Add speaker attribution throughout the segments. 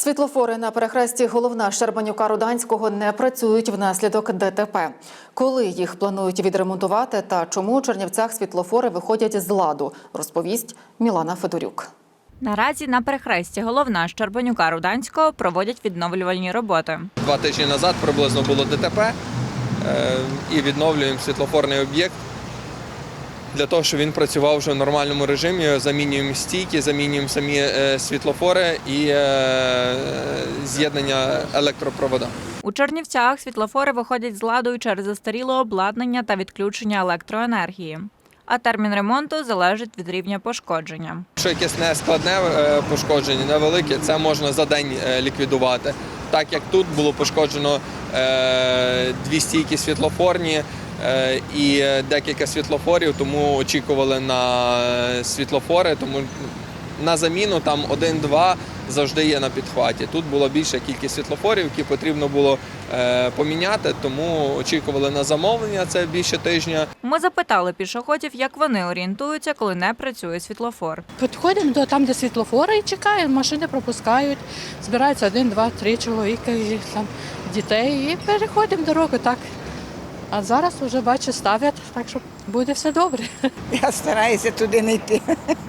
Speaker 1: Світлофори на перехресті головна Щербанюка Руданського не працюють внаслідок ДТП. Коли їх планують відремонтувати та чому у Чернівцях світлофори виходять з ладу, розповість Мілана Федорюк.
Speaker 2: Наразі на перехресті головна Щербанюка Руданського проводять відновлювальні роботи.
Speaker 3: Два тижні назад приблизно було ДТП е, і відновлюємо світлофорний об'єкт для того, щоб він працював вже в нормальному режимі. Замінюємо стійки, замінюємо самі е, світлофори і е, з'єднання електропровода.
Speaker 2: У Чернівцях світлофори виходять з ладу через застаріле обладнання та відключення електроенергії. А термін ремонту залежить від рівня пошкодження.
Speaker 3: Якщо якесь не складне е, пошкодження, невелике, це можна за день ліквідувати. Так як тут було пошкоджено дві стійки світлофорні і декілька світлофорів, тому очікували на світлофори, тому на заміну там один-два завжди є на підхваті. Тут була більша кількість світлофорів, які потрібно було е, поміняти, тому очікували на замовлення це більше тижня.
Speaker 2: Ми запитали пішоходів, як вони орієнтуються, коли не працює світлофор.
Speaker 4: Підходимо до там, де світлофори, і чекаємо, машини пропускають. Збираються один, два, три чоловіка і там дітей, і переходимо дорогу так. А зараз вже бачу, ставлять, так що буде все добре.
Speaker 5: Я стараюся туди не йти,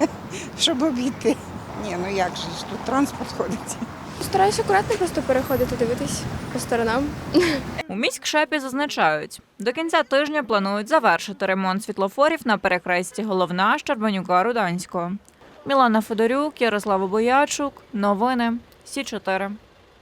Speaker 5: щоб обійти. Ні, ну як же ж тут транспорт ходить.
Speaker 6: Стараюсь акуратно просто переходити, дивитись по сторонам.
Speaker 2: У міськшепі зазначають, до кінця тижня планують завершити ремонт світлофорів на перехресті головна Щербанюка Руданського. Мілана Федорюк, Ярослава Боячук. Новини Сі 4